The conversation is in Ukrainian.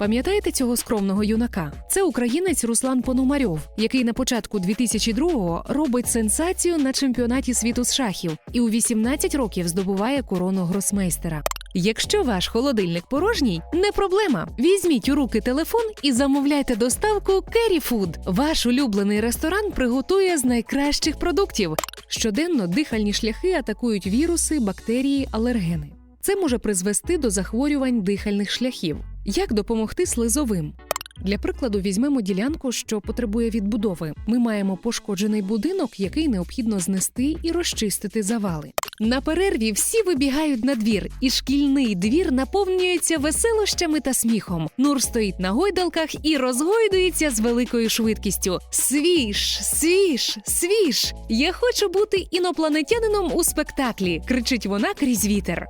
Пам'ятаєте цього скромного юнака? Це українець Руслан Пономарьов, який на початку 2002-го робить сенсацію на чемпіонаті світу з шахів і у 18 років здобуває корону гросмейстера. Якщо ваш холодильник порожній, не проблема. Візьміть у руки телефон і замовляйте доставку Kerry Food. Ваш улюблений ресторан приготує з найкращих продуктів. Щоденно дихальні шляхи атакують віруси, бактерії, алергени. Це може призвести до захворювань дихальних шляхів. Як допомогти слизовим? Для прикладу, візьмемо ділянку, що потребує відбудови. Ми маємо пошкоджений будинок, який необхідно знести і розчистити завали. На перерві всі вибігають на двір, і шкільний двір наповнюється веселощами та сміхом. Нур стоїть на гойдалках і розгойдується з великою швидкістю. Свіж, свіж, свіж! Я хочу бути інопланетянином у спектаклі, кричить вона крізь вітер.